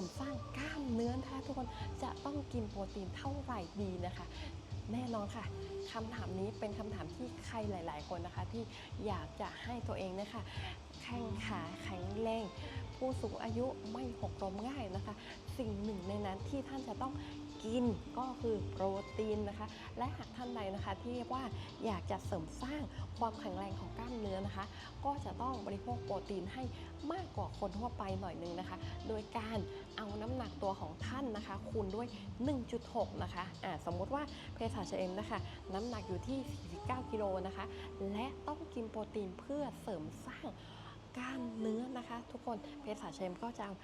ริมสร้างกล้ามเนื้อนะคะทุกคนจะต้องกินโปรตีนเท่าไหร่ดีนะคะ แน่นอนค่ะคำถามนี้เป็นคำถามที่ใครหลาย ๆ คนนะคะ ที่อยากจะให้ตัวเองนะคะ แข้งขาแข็งแรงผู้สูงอายุไม่หกล้มง่ายนะคะ สิ่งหนึ่งในนั้นที่ท่านจะต้องกินก็คือโปรตีนนะคะ และหากท่านใดนะคะที่ว่าอยากจะเสริมสร้างความแข็งแรงของกล้ามเนื้อนะคะ ก็จะต้องบริโภคโปรตีนให้มากกว่าคนทั่วไปหน่อยนึงนะคะ โดยการเอาน้ำหนักตัวของท่านนะคะ คูณด้วย 1.6 นะคะอ่าสมมุติว่าเภสัชเอ็มนะคะ น้ำหนักอยู่ที่ 49 กิโลนะคะ และต้องกินโปรตีนเพื่อเสริมสร้าง กล้ามเนื้อนะคะ ทุกคนเภสัชเชมก็จะเอา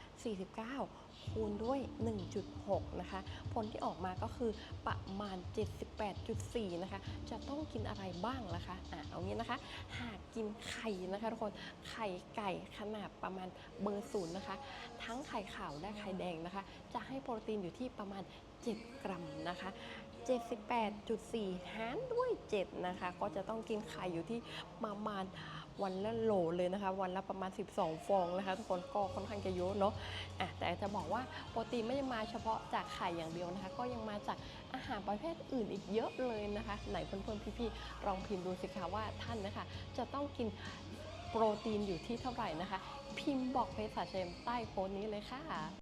49 คูณด้วย 1.6 นะคะ ผลที่ออกมาก็คือประมาณ 78.4 นะคะ จะต้องกินอะไรบ้างล่ะคะอะเอางี้นะคะ หากกินไข่นะคะทุกคนไข่ไก่ขนาดประมาณเบอร์ศูนย์นะคะ ทั้งไข่ขาวและไข่แดงนะคะ จะให้โปรตีนอยู่ที่ประมาณ 7 กรัมนะคะ78.4 หารด้วย 7 นะคะ ก็จะต้องกินไข่อยู่ที่ประมาณ วันละโหลเลยนะคะ วันละประมาณ 12 ฟองนะคะ ทุกคนก็ค่อนข้างจะเยอะเนาะอะแต่จะบอกว่าโปรตีนไม่ได้มาเฉพาะจากไข่อย่างเดียวนะคะ ก็ยังมาจากอาหารประเภทอื่นอีกเยอะเลยนะคะ ไหนเพื่อนๆพี่ๆลองพิมพ์ดูสิคะว่าท่านนะคะ จะต้องกินโปรตีนอยู่ที่เท่าไหร่นะคะ พิมพ์บอกเภสัชเชมใต้โพสต์นี้เลยค่ะ